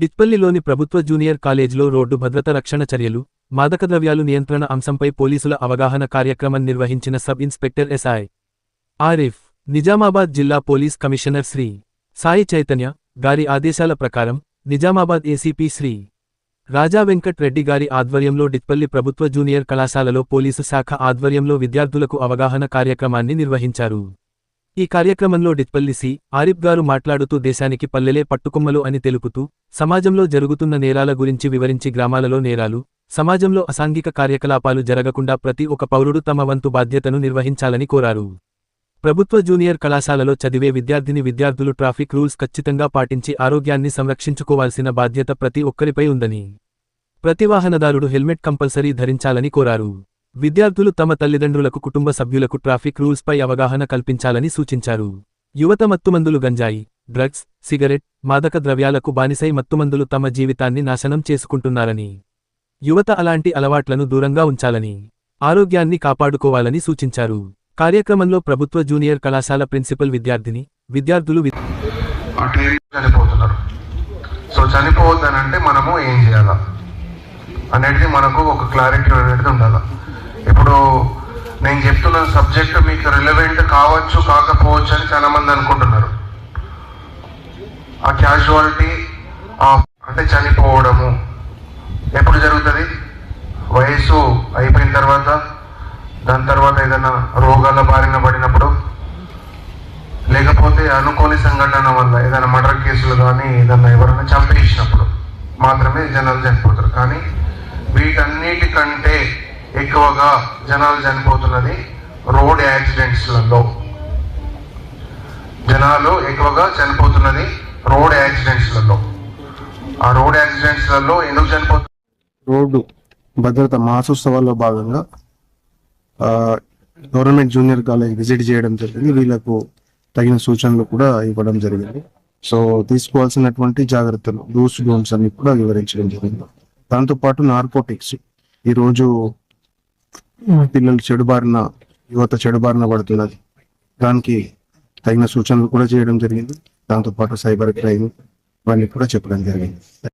డిత్పల్లిలోని ప్రభుత్వ జూనియర్ కాలేజ్లో రోడ్డు భద్రత రక్షణ చర్యలు మాదకద్రవ్యాలు నియంత్రణ అంశంపై పోలీసుల అవగాహన కార్యక్రమం నిర్వహించిన sub inspector S I. Arif Nizamabad జిల్లా పోలీస్ కమిషనర్ శ్రీ సాయి చైతన్య గారి ఆదేశాల ప్రకారం నిజామాబాద్ ఏసీపీ శ్రీ రాజా వెంకట్ రెడ్డి గారి ఆధ్వర్యంలో డిత్పల్లి ప్రభుత్వ జూనియర్ కళాశాలలో పోలీసు శాఖ ఆధ్వర్యంలో విద్యార్థులకు అవగాహన కార్యక్రమాన్ని నిర్వహించారు. ఈ కార్యక్రమంలో డిత్పల్లిసి ఆరిఫ్ గారు మాట్లాడుతూ దేశానికి పల్లెలే పట్టుకొమ్మలు అని తెలుపుతూ సమాజంలో జరుగుతున్న నేరాల గురించి వివరించి గ్రామాలలో నేరాలు సమాజంలో అసాంఘిక కార్యకలాపాలు జరగకుండా ప్రతి ఒక పౌరుడు తమ వంతు బాధ్యతను నిర్వహించాలని కోరారు. ప్రభుత్వ జూనియర్ కళాశాలలో చదివే విద్యార్థిని విద్యార్థులు ట్రాఫిక్ రూల్స్ ఖచ్చితంగా పాటించి ఆరోగ్యాన్ని సంరక్షించుకోవాల్సిన బాధ్యత ప్రతి ఒక్కరిపై ఉందని ప్రతి వాహనదారుడు హెల్మెట్ కంపల్సరీ ధరించాలని కోరారు. విద్యార్థులు తమ తల్లిదండ్రులకు కుటుంబ సభ్యులకు ట్రాఫిక్ రూల్స్పై అవగాహన కల్పించాలని సూచించారు. యువత మత్తుమందులు గంజాయి డ్రగ్స్ సిగరెట్ మాదక ద్రవ్యాలకు బానిసై మత్తుమందులు తమ జీవితాన్ని నాశనం చేసుకుంటున్నారని యువత అలాంటి అలవాట్లను దూరంగా ఉంచాలని ఆరోగ్యాన్ని కాపాడుకోవాలని సూచించారు. కార్యక్రమంలో ప్రభుత్వ జూనియర్ కళాశాల ప్రిన్సిపల్ విద్యార్థిని విద్యార్థులు చనిపోతున్నారు. సో చనిపోవద్దనంటే మనము ఏం చేయాలా? అనేది మనకు ఒక క్లారిటీ అనేది ఉండాలి? ఇప్పుడు నేను చెప్తున్న సబ్జెక్ట్ మీకు రిలవెంట్ కావచ్చు కాకపోవచ్చు అని చాలా మంది అనుకుంటున్నారు. ఆ క్యాజువాలిటీ అంటే చనిపోవడము. ఎప్పుడు జరుగుతుంది? వయసు అయిపోయిన తర్వాత దాని తర్వాత ఏదైనా రోగాల బారిన పడినప్పుడు? లేకపోతే అనుకోని సంఘటన వల్ల ఏదైనా మర్డర్ కేసులు కానీ ఏదైనా ఎవరైనా చంపేసినప్పుడు మాత్రమే జనాలు చనిపోతారు. కానీ వీటన్నిటికంటే ఎక్కువగా జనాలు చనిపోతున్నది రోడ్ యాక్సిడెంట్స్లలో జనాలు ఎక్కువగా చనిపోతున్నది రోడ్ యాక్సిడెంట్స్లలో ఆ రోడ్ యాక్సిడెంట్స్లలో ఎందుకు చనిపోతున్నారు రోడ్డు భద్రత మాసోత్సవాల్లో భాగంగా గవర్నమెంట్ జూనియర్ కాలేజ్ విజిట్ చేయడం జరిగింది. వీళ్ళకు తగిన సూచనలు కూడా ఇవ్వడం జరిగింది. సో తీసుకోవాల్సినటువంటి జాగ్రత్తలు డూస్ డోన్స్ అన్ని కూడా వివరించడం జరిగింది. దాంతోపాటు నార్కోటిక్స్ ఈరోజు పిల్లలు చెడుబారిన యువత చెడుబారిన పడుతున్నది. దానికి తగిన సూచనలు కూడా చేయడం జరిగింది. దాంతోపాటు సైబర్ క్రైమ్ ఇవన్నీ కూడా చెప్పడం జరిగింది.